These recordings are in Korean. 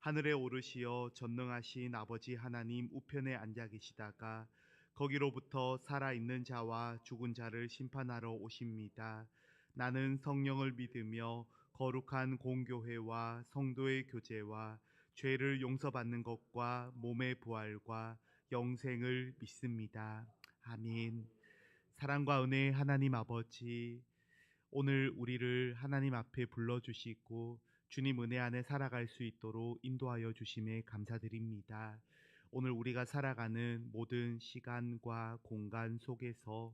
하늘에 오르시어 전능하신 아버지 하나님 우편에 앉아 계시다가 거기로부터 살아있는 자와 죽은 자를 심판하러 오십니다. 나는 성령을 믿으며 거룩한 공교회와 성도의 교제와 죄를 용서받는 것과 몸의 부활과 영생을 믿습니다. 아멘. 사랑과 은혜의 하나님 아버지, 오늘 우리를 하나님 앞에 불러주시고 주님 은혜 안에 살아갈 수 있도록 인도하여 주심에 감사드립니다. 오늘 우리가 살아가는 모든 시간과 공간 속에서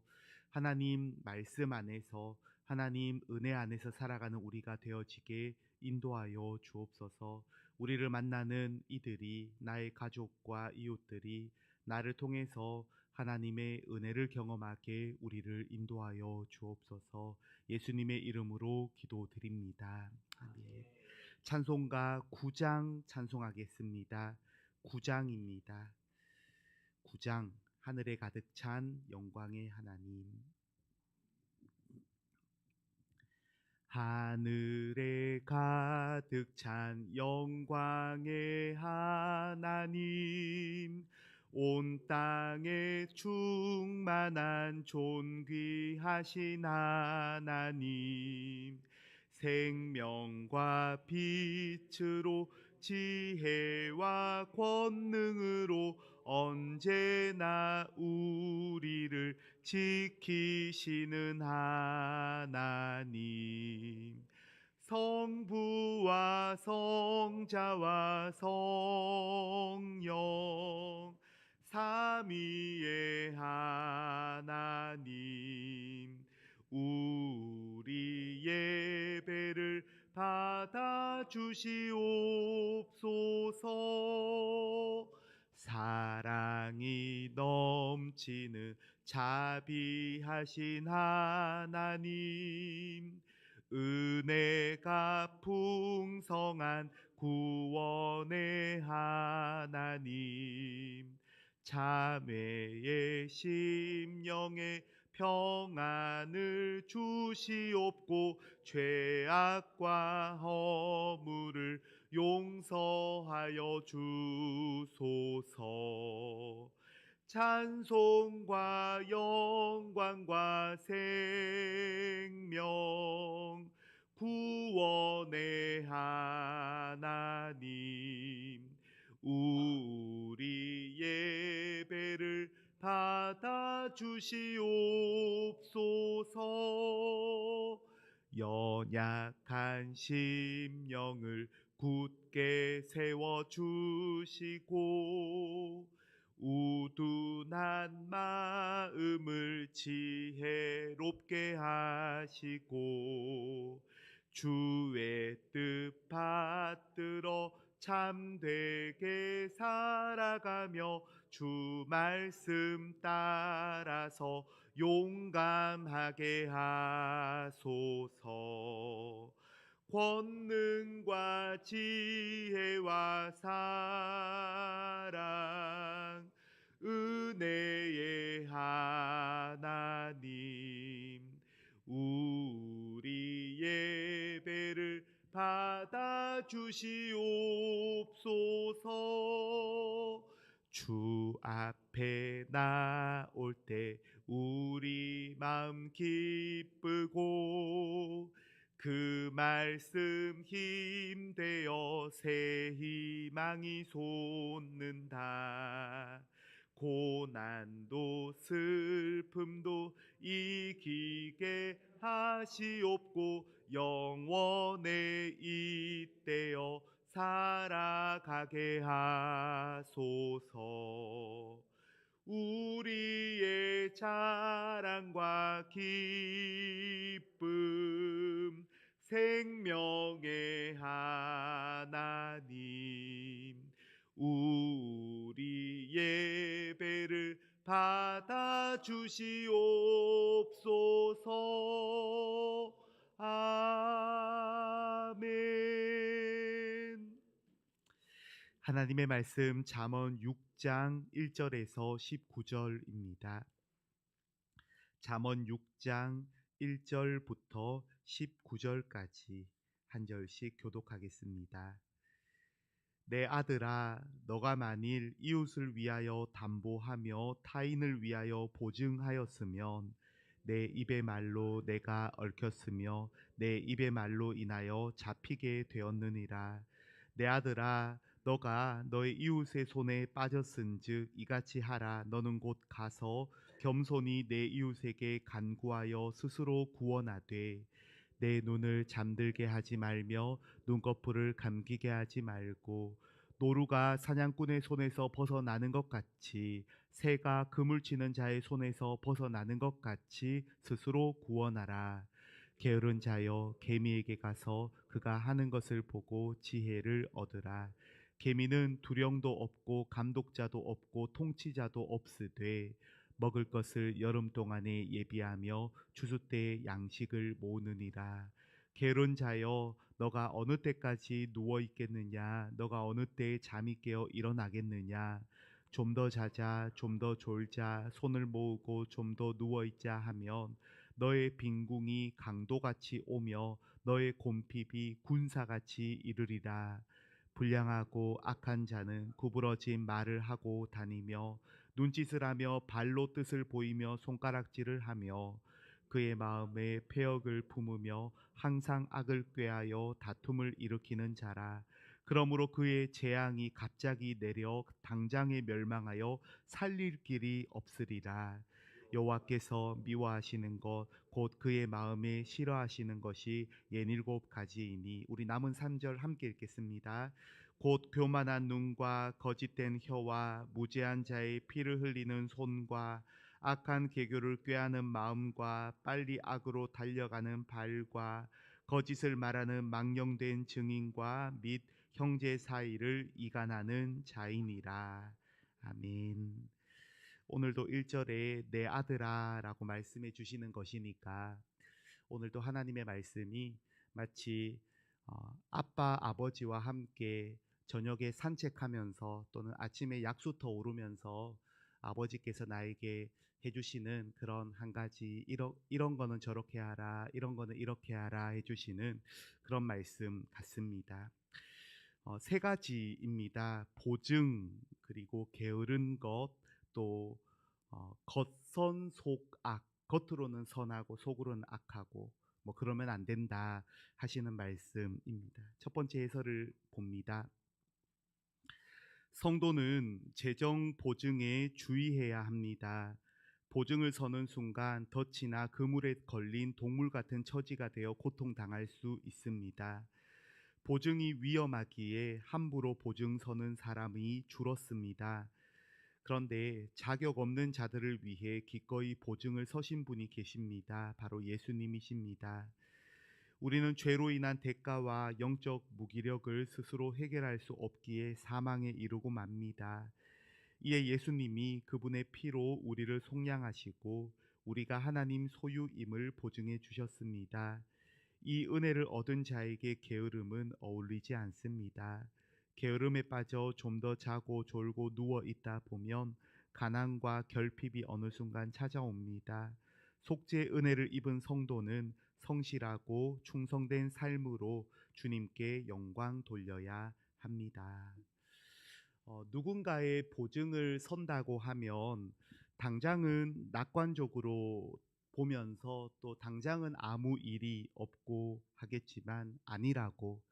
하나님 말씀 안에서 하나님 은혜 안에서 살아가는 우리가 되어지게 인도하여 주옵소서. 우리를 만나는 이들이 나의 가족과 이웃들이 나를 통해서 하나님의 은혜를 경험하게 우리를 인도하여 주옵소서. 예수님의 이름으로 기도드립니다. 아멘. 찬송가 9장 찬송하겠습니다. 9장입니다. 9장 하늘에 가득 찬 영광의 하나님. 하늘에 가득 찬 영광의 하나님 온 땅에 충만한 존귀하신 하나님 생명과 빛으로 지혜와 권능으로 언제나 우리를 지키시는 하나님. 성부와 성자와 성령 삼위의 하나님 우리 예배를 받아 주시옵소서. 사랑이 넘치는 자비하신 하나님 은혜가 풍성한 구원의 하나님 자매의 심령에 평안을 주시옵고 죄악과 허물을 용서하여 주소서. 찬송과 영광과 생명 구원의 하나님 우리 예배를 받아 주시옵소서. 연약한 심령을 굳게 세워 주시고 우둔한 마음을 지혜롭게 하시고 주의 뜻 받들어 참되게 살아가며 주 말씀 따라서 용감하게 하소서. 권능과 지혜와 사랑 은혜의 하나님 우리 예배를 받아 주시옵소서 주 앞에 나올 때 우리 마음 기쁘고 그 말씀 힘되어 새 희망이 솟는다. 고난도 슬픔도 이기게 하시옵고 영원에 잇대어 살아가게 하소서 우리의 자랑과 기쁨 생명의 하나님 우리 예배를 받 주시옵소서. 하나님의 말씀 잠언 6장 1절에서 19절입니다. 잠언 6장 1절부터 19절까지 한 절씩 교독하겠습니다. 내 아들아, 너가 만일 이웃을 위하여 담보하며 타인을 위하여 보증하였으면 내 입의 말로 내가 얽혔으며 내 입의 말로 인하여 잡히게 되었느니라. 내 아들아, 너가 너의 이웃의 손에 빠졌은즉 이같이 하라. 너는 곧 가서 겸손히 내 이웃에게 간구하여 스스로 구원하되 내 눈을 잠들게 하지 말며 눈꺼풀을 감기게 하지 말고 노루가 사냥꾼의 손에서 벗어나는 것 같이 새가 그물 치는 자의 손에서 벗어나는 것 같이 스스로 구원하라. 게으른 자여 개미에게 가서 그가 하는 것을 보고 지혜를 얻으라. 개미는 두령도 없고 감독자도 없고 통치자도 없으되 먹을 것을 여름 동안에 예비하며 추수 때에 양식을 모으느니라. 게으른 자여 너가 어느 때까지 누워 있겠느냐? 너가 어느 때에 잠이 깨어 일어나겠느냐? 좀 더 자자 좀 더 졸자 손을 모으고 좀 더 누워 있자 하면 너의 빈궁이 강도같이 오며 너의 곰핍이 군사같이 이르리라 불량하고 악한 자는 구부러진 말을 하고 다니며 눈짓을 하며 발로 뜻을 보이며 손가락질을 하며 그의 마음에 폐역을 품으며 항상 악을 꾀하여 다툼을 일으키는 자라. 그러므로 그의 재앙이 갑자기 내려 당장에 멸망하여 살릴 길이 없으리라. 여호와께서 미워하시는 것 곧 그의 마음에 싫어하시는 것이 예닐곱 가지이니 우리 남은 3절 함께 읽겠습니다. 곧 교만한 눈과 거짓된 혀와 무죄한 자의 피를 흘리는 손과 악한 계교를 꾀하는 마음과 빨리 악으로 달려가는 발과 거짓을 말하는 망령된 증인과 및 형제 사이를 이간하는 자이니라. 아멘. 오늘도 1절에 내 아들아 라고 말씀해 주시는 것이니까 오늘도 하나님의 말씀이 마치 어, 아빠 아버지와 함께 저녁에 산책하면서 또는 아침에 약수터 오르면서 아버지께서 나에게 해주시는 그런 한 가지 이런 이런 거는 저렇게 하라 이런 거는 이렇게 하라 해주시는 그런 말씀 같습니다. 어, 세 가지입니다. 보증 그리고 게으른 것 또 어, 겉선 속악 겉으로는 선하고 속으로는 악하고 뭐 그러면 안 된다 하시는 말씀입니다. 첫 번째 해설을 봅니다. 성도는 재정 보증에 주의해야 합니다. 보증을 서는 순간 덫이나 그물에 걸린 동물 같은 처지가 되어 고통당할 수 있습니다. 보증이 위험하기에 함부로 보증 서는 사람이 줄었습니다. 그런데 자격 없는 자들을 위해 기꺼이 보증을 서신 분이 계십니다. 바로 예수님이십니다. 우리는 죄로 인한 대가와 영적 무기력을 스스로 해결할 수 없기에 사망에 이르고 맙니다. 이에 예수님이 그분의 피로 우리를 속량하시고 우리가 하나님 소유임을 보증해 주셨습니다. 이 은혜를 얻은 자에게 게으름은 어울리지 않습니다. 게으름에 빠져 좀 더 자고 졸고 누워 있다 보면 가난과 결핍이 어느 순간 찾아옵니다. 속죄 은혜를 입은 성도는 성실하고 충성된 삶으로 주님께 영광 돌려야 합니다. 어, 누군가의 보증을 선다고 하면 당장은 낙관적으로 보면서 또 당장은 아무 일이 없고 하겠지만 아니라고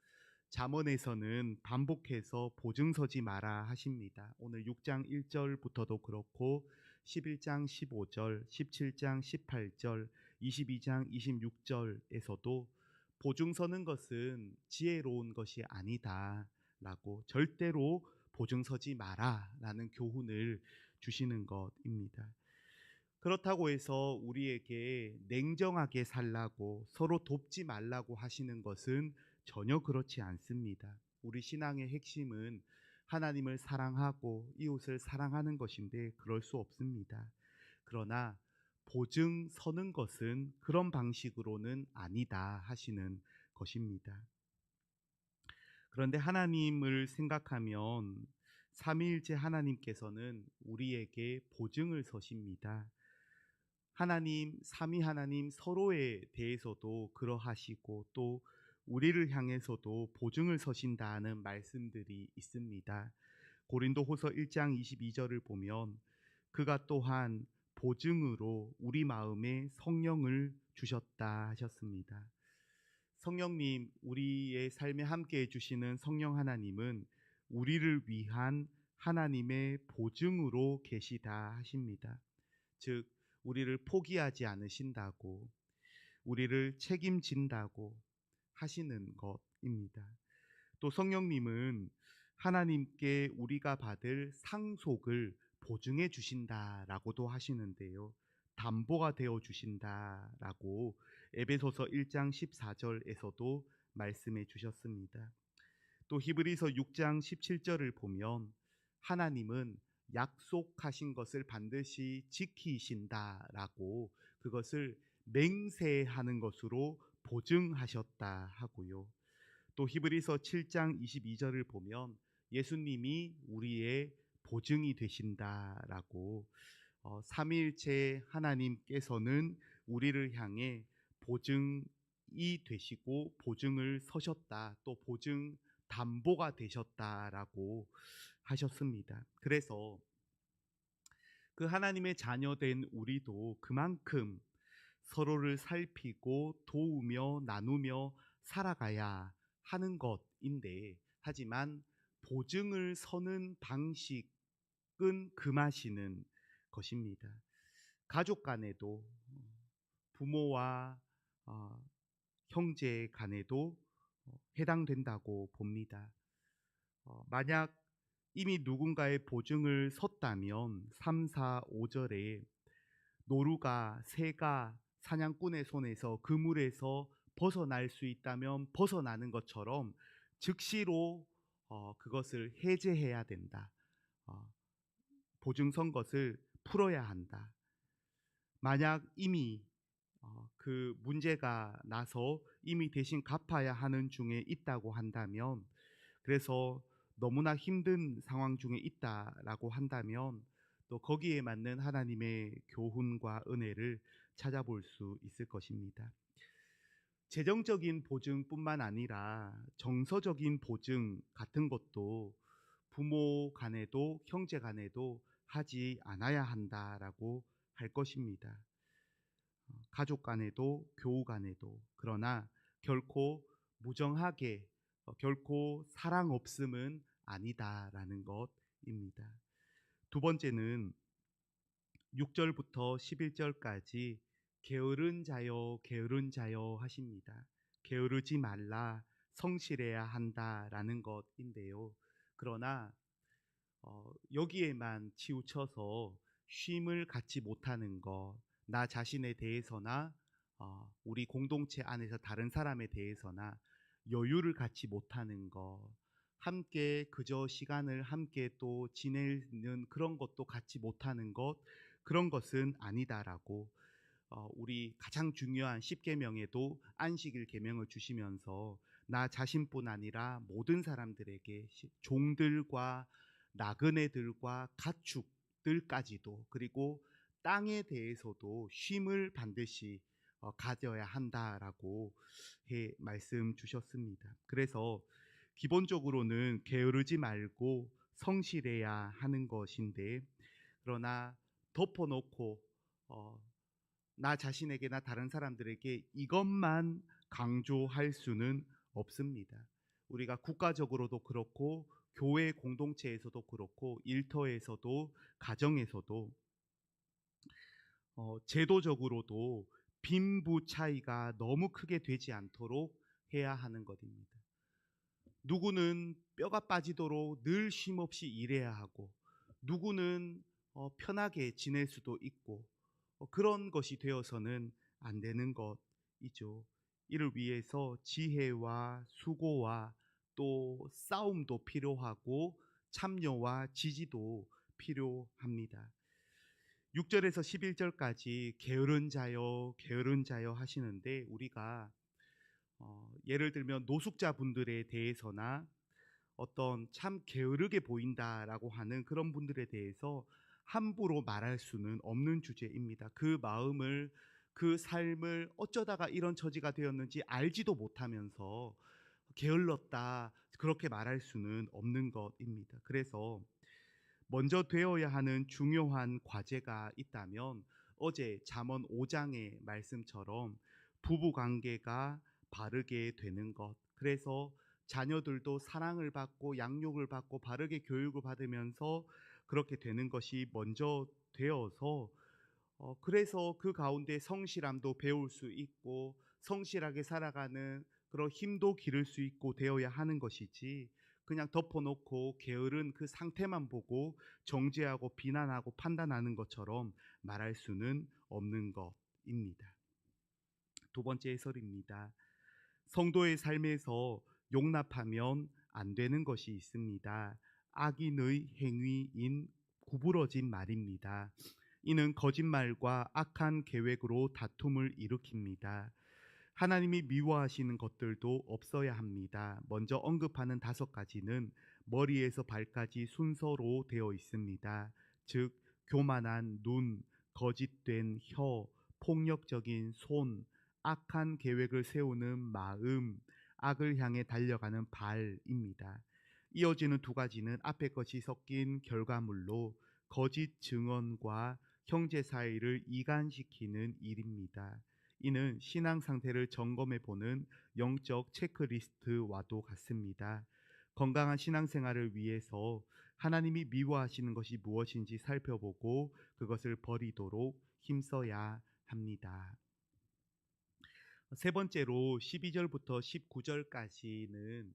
잠언에서는 반복해서 보증 서지 마라 하십니다. 오늘 6장 1절부터도 그렇고 11장 15절, 17장 18절, 22장 26절에서도 보증 서는 것은 지혜로운 것이 아니다 라고 절대로 보증 서지 마라 라는 교훈을 주시는 것입니다. 그렇다고 해서 우리에게 냉정하게 살라고 서로 돕지 말라고 하시는 것은 전혀 그렇지 않습니다. 우리 신앙의 핵심은 하나님을 사랑하고 이웃을 사랑하는 것인데 그럴 수 없습니다. 그러나 보증 서는 것은 그런 방식으로는 아니다 하시는 것입니다. 그런데 하나님을 생각하면 삼위일체 하나님께서는 우리에게 보증을 서십니다. 하나님, 삼위 하나님 서로에 대해서도 그러하시고 또 우리를 향해서도 보증을 서신다는 말씀들이 있습니다. 고린도후서 1장 22절을 보면 그가 또한 보증으로 우리 마음에 성령을 주셨다 하셨습니다. 성령님, 우리의 삶에 함께 해주시는 성령 하나님은 우리를 위한 하나님의 보증으로 계시다 하십니다. 즉, 우리를 포기하지 않으신다고, 우리를 책임진다고 하시는 것입니다. 또 성령님은 하나님께 우리가 받을 상속을 보증해 주신다라고도 하시는데요. 담보가 되어 주신다라고 에베소서 1장 14절에서도 말씀해 주셨습니다. 또 히브리서 6장 17절을 보면 하나님은 약속하신 것을 반드시 지키신다라고 그것을 맹세하는 것으로 보증하셨다 하고요. 또 히브리서 7장 22절을 보면 예수님이 우리의 보증이 되신다라고 어, 삼위일체 하나님께서는 우리를 향해 보증이 되시고 보증을 서셨다 또 보증 담보가 되셨다라고 하셨습니다. 그래서 그 하나님의 자녀된 우리도 그만큼 서로를 살피고 도우며 나누며 살아가야 하는 것인데 하지만 보증을 서는 방식은 금하시는 것입니다. 가족 간에도 부모와 어, 형제 간에도 어, 해당된다고 봅니다. 어, 만약 이미 누군가의 보증을 섰다면 3, 4, 5절에 노루가 새가 사냥꾼의 손에서 그물에서 벗어날 수 있다면 벗어나는 것처럼 즉시로 어, 그것을 해제해야 된다. 어, 보증 선 것을 풀어야 한다. 만약 이미 어, 그 문제가 나서 이미 대신 갚아야 하는 중에 있다고 한다면 그래서 너무나 힘든 상황 중에 있다라고 한다면 또 거기에 맞는 하나님의 교훈과 은혜를 찾아볼 수 있을 것입니다. 재정적인 보증뿐만 아니라 정서적인 보증 같은 것도 부모 간에도 형제 간에도 하지 않아야 한다라고 할 것입니다. 가족 간에도 교우 간에도 그러나 결코 무정하게 어, 결코 사랑 없음은 아니다라는 것입니다. 두 번째는 6절부터 11절까지 게으른 자여 게으른 자여 하십니다. 게으르지 말라 성실해야 한다라는 것인데요. 그러나 어, 여기에만 치우쳐서 쉼을 갖지 못하는 것, 나 자신에 대해서나 어, 우리 공동체 안에서 다른 사람에 대해서나 여유를 갖지 못하는 것, 함께 그저 시간을 함께 또 지내는 그런 것도 갖지 못하는 것, 그런 것은 아니다라고 어, 우리 가장 중요한 십계명에도 안식일 계명을 주시면서 나 자신뿐 아니라 모든 사람들에게 종들과 나그네들과 가축들까지도 그리고 땅에 대해서도 쉼을 반드시 어, 가져야 한다라고 해 말씀 주셨습니다. 그래서 기본적으로는 게으르지 말고 성실해야 하는 것인데 그러나 덮어놓고 어, 나 자신에게나 다른 사람들에게 이것만 강조할 수는 없습니다. 우리가 국가적으로도 그렇고 교회 공동체에서도 그렇고 일터에서도 가정에서도 어, 제도적으로도 빈부 차이가 너무 크게 되지 않도록 해야 하는 것입니다. 누구는 뼈가 빠지도록 늘 쉼없이 일해야 하고 누구는 어, 편하게 지낼 수도 있고 어, 그런 것이 되어서는 안 되는 것이죠. 이를 위해서 지혜와 수고와 또 싸움도 필요하고 참여와 지지도 필요합니다. 6절에서 11절까지 게으른 자여 게으른 자여 하시는데 우리가 어, 예를 들면 노숙자분들에 대해서나 어떤 참 게으르게 보인다라고 하는 그런 분들에 대해서 함부로 말할 수는 없는 주제입니다. 그 마음을 그 삶을 어쩌다가 이런 처지가 되었는지 알지도 못하면서 게을렀다 그렇게 말할 수는 없는 것입니다. 그래서 먼저 되어야 하는 중요한 과제가 있다면 어제 잠언 5장의 말씀처럼 부부 관계가 바르게 되는 것. 그래서 자녀들도 사랑을 받고 양육을 받고 바르게 교육을 받으면서 그렇게 되는 것이 먼저 되어서 어, 그래서 그 가운데 성실함도 배울 수 있고 성실하게 살아가는 그런 힘도 기를 수 있고 되어야 하는 것이지 그냥 덮어놓고 게으른 그 상태만 보고 정죄하고 비난하고 판단하는 것처럼 말할 수는 없는 것입니다. 두 번째 해설입니다. 성도의 삶에서 용납하면 안 되는 것이 있습니다. 악인의 행위인 구부러진 말입니다. 이는 거짓말과 악한 계획으로 다툼을 일으킵니다. 하나님이 미워하시는 것들도 없어야 합니다. 먼저 언급하는 다섯 가지는 머리에서 발까지 순서로 되어 있습니다. 즉, 교만한 눈, 거짓된 혀, 폭력적인 손, 악한 계획을 세우는 마음, 악을 향해 달려가는 발입니다. 이어지는 두 가지는 앞에 것이 섞인 결과물로 거짓 증언과 형제 사이를 이간시키는 일입니다. 이는 신앙 상태를 점검해 보는 영적 체크리스트와도 같습니다. 건강한 신앙생활을 위해서 하나님이 미워하시는 것이 무엇인지 살펴보고 그것을 버리도록 힘써야 합니다. 세 번째로 12절부터 19절까지는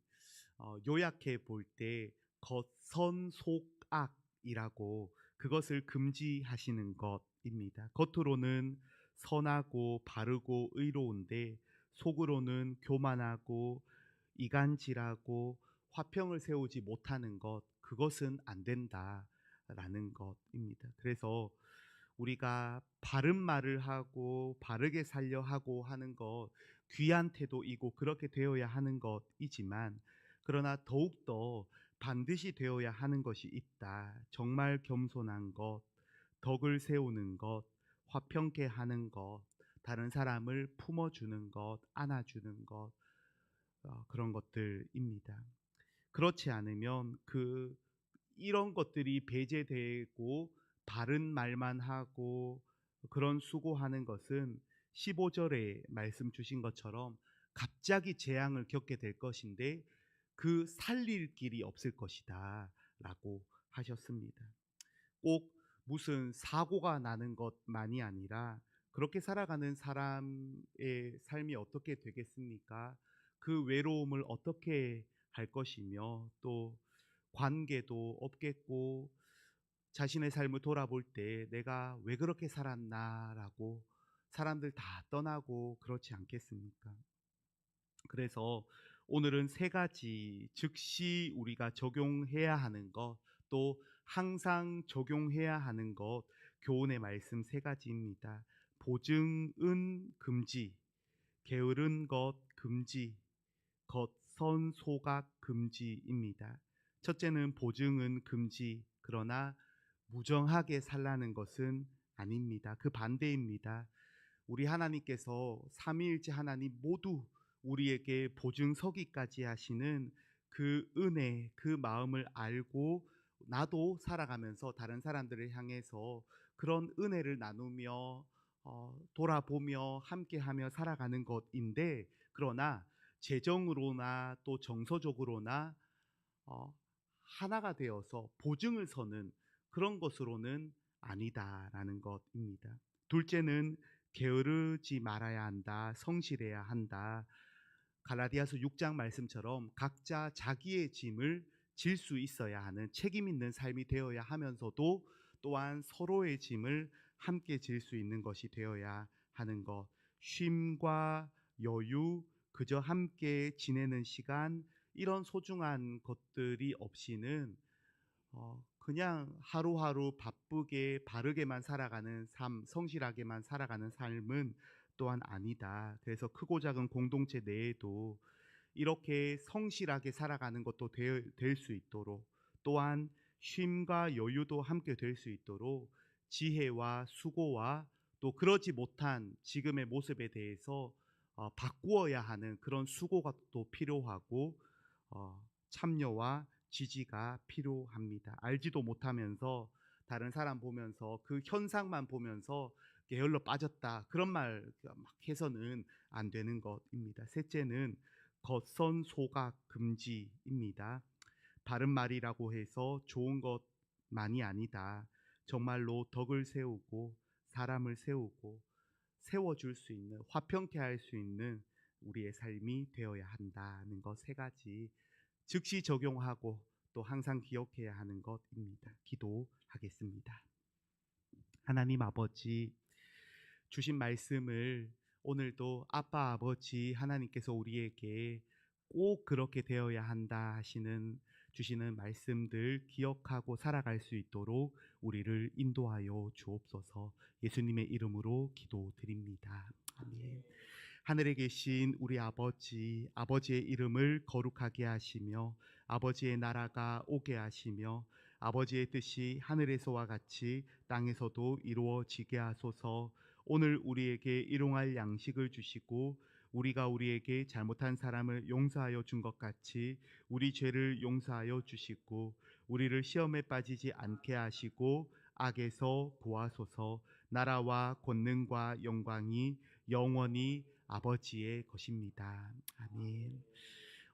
어, 요약해 볼 때 겉선속악이라고 그것을 금지하시는 것입니다. 겉으로는 선하고 바르고 의로운데 속으로는 교만하고 이간질하고 화평을 세우지 못하는 것 그것은 안 된다라는 것입니다. 그래서 우리가 바른 말을 하고 바르게 살려 하고 하는 것 귀한 태도이고 그렇게 되어야 하는 것이지만 그러나 더욱더 반드시 되어야 하는 것이 있다. 정말 겸손한 것, 덕을 세우는 것, 화평케 하는 것, 다른 사람을 품어주는 것, 안아주는 것, 어, 그런 것들입니다. 그렇지 않으면 그 이런 것들이 배제되고 바른 말만 하고 그런 수고하는 것은 15절에 말씀 주신 것처럼 갑자기 재앙을 겪게 될 것인데 그 살릴 길이 없을 것이다 라고 하셨습니다. 꼭 무슨 사고가 나는 것만이 아니라 그렇게 살아가는 사람의 삶이 어떻게 되겠습니까? 그 외로움을 어떻게 할 것이며 또 관계도 없겠고 자신의 삶을 돌아볼 때 내가 왜 그렇게 살았나라고 사람들 다 떠나고 그렇지 않겠습니까? 그래서 오늘은 세 가지 즉시 우리가 적용해야 하는 것, 또 항상 적용해야 하는 것, 교훈의 말씀 세 가지입니다. 보증은 금지, 게으른 것 금지, 겉선 소각 금지입니다. 첫째는 보증은 금지, 그러나 무정하게 살라는 것은 아닙니다. 그 반대입니다. 우리 하나님께서 삼위일체 하나님 모두 우리에게 보증 서기까지 하시는 그 은혜, 그 마음을 알고 나도 살아가면서 다른 사람들을 향해서 그런 은혜를 나누며 어, 돌아보며 함께하며 살아가는 것인데 그러나 재정으로나 또 정서적으로나 어, 하나가 되어서 보증을 서는 그런 것으로는 아니다라는 것입니다. 둘째는 게으르지 말아야 한다, 성실해야 한다. 갈라디아서 6장 말씀처럼 각자 자기의 짐을 질 수 있어야 하는 책임 있는 삶이 되어야 하면서도 또한 서로의 짐을 함께 질 수 있는 것이 되어야 하는 것. 쉼과 여유, 그저 함께 지내는 시간 이런 소중한 것들이 없이는 어, 그냥 하루하루 바쁘게 바르게만 살아가는 삶, 성실하게만 살아가는 삶은 또한 아니다. 그래서 크고 작은 공동체 내에도 이렇게 성실하게 살아가는 것도 될 수 있도록 또한 쉼과 여유도 함께 될 수 있도록 지혜와 수고와 또 그러지 못한 지금의 모습에 대해서 어, 바꾸어야 하는 그런 수고가 또 필요하고 어, 참여와 지지가 필요합니다. 알지도 못하면서 다른 사람 보면서 그 현상만 보면서 게을러 빠졌다 그런 말 막 해서는 안 되는 것입니다. 셋째는 겉선 소각 금지입니다. 바른 말이라고 해서 좋은 것만이 아니다. 정말로 덕을 세우고 사람을 세우고 세워줄 수 있는 화평케 할 수 있는 우리의 삶이 되어야 한다는 것 세 가지 즉시 적용하고 또 항상 기억해야 하는 것입니다. 기도하겠습니다. 하나님 아버지 주신 말씀을 오늘도 아빠 아버지 하나님께서 우리에게 꼭 그렇게 되어야 한다 하시는 주시는 말씀들 기억하고 살아갈 수 있도록 우리를 인도하여 주옵소서 예수님의 이름으로 기도드립니다. 아멘. 하늘에 계신 우리 아버지, 아버지의 이름을 거룩하게 하시며 아버지의 나라가 오게 하시며 아버지의 뜻이 하늘에서와 같이 땅에서도 이루어지게 하소서. 오늘 우리에게 일용할 양식을 주시고 우리가 우리에게 잘못한 사람을 용서하여 준 것 같이 우리 죄를 용서하여 주시고 우리를 시험에 빠지지 않게 하시고 악에서 구하소서 나라와 권능과 영광이 영원히 아버지의 것입니다. 아멘.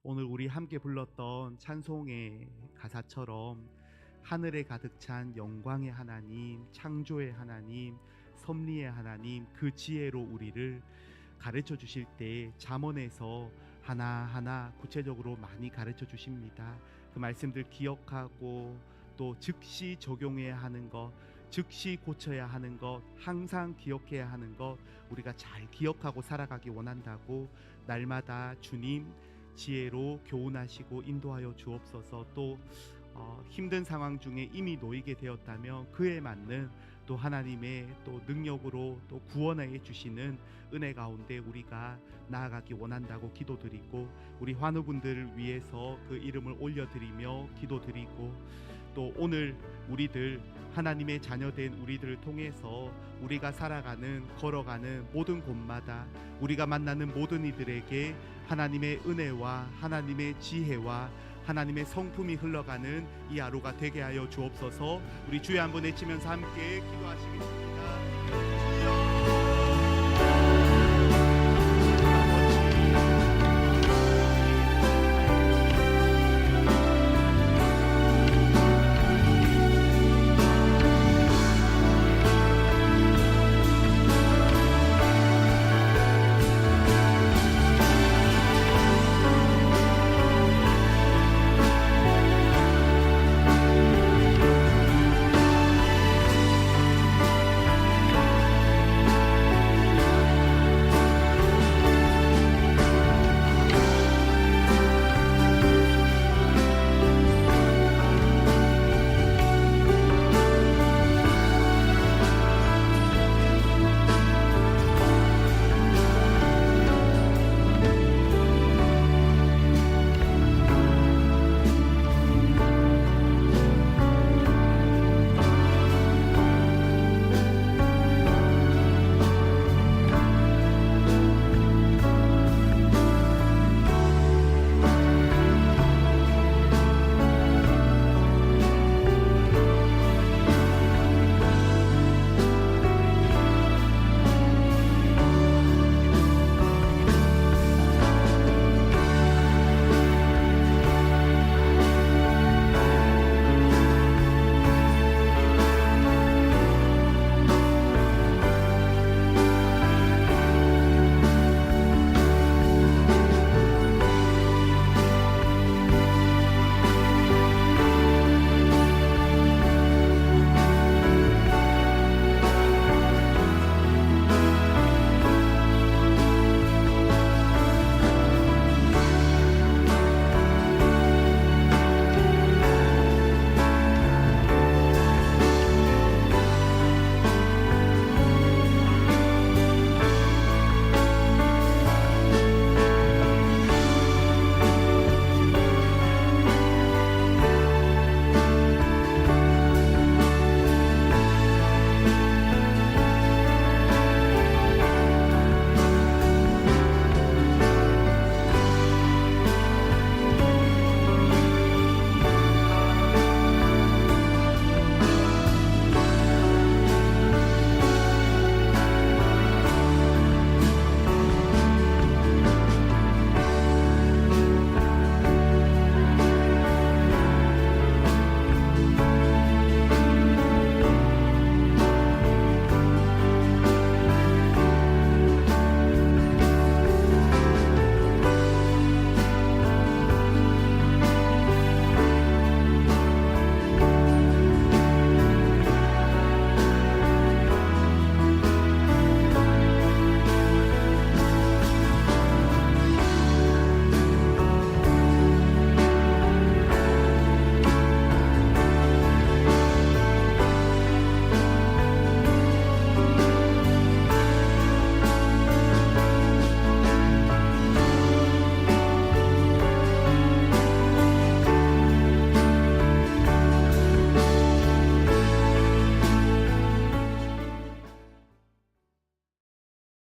오늘 우리 함께 불렀던 찬송의 가사처럼 하늘에 가득 찬 영광의 하나님, 창조의 하나님, 섭리의 하나님, 그 지혜로 우리를 가르쳐 주실 때 잠언에서 하나하나 구체적으로 많이 가르쳐 주십니다. 그 말씀들 기억하고 또 즉시 적용해야 하는 것, 즉시 고쳐야 하는 것, 항상 기억해야 하는 것, 우리가 잘 기억하고 살아가기 원한다고 날마다 주님 지혜로 교훈하시고 인도하여 주옵소서 또 어, 힘든 상황 중에 이미 놓이게 되었다면 그에 맞는 또 하나님의 또 능력으로 또 구원해 주시는 은혜 가운데 우리가 나아가기 원한다고 기도드리고 우리 환우분들을 위해서 그 이름을 올려드리며 기도드리고 또 오늘 우리들 하나님의 자녀된 우리들을 통해서 우리가 살아가는 걸어가는 모든 곳마다 우리가 만나는 모든 이들에게 하나님의 은혜와 하나님의 지혜와 하나님의 성품이 흘러가는 이 하루가 되게 하여 주옵소서. 우리 주여 한번 외치면서 함께 기도하시겠습니다.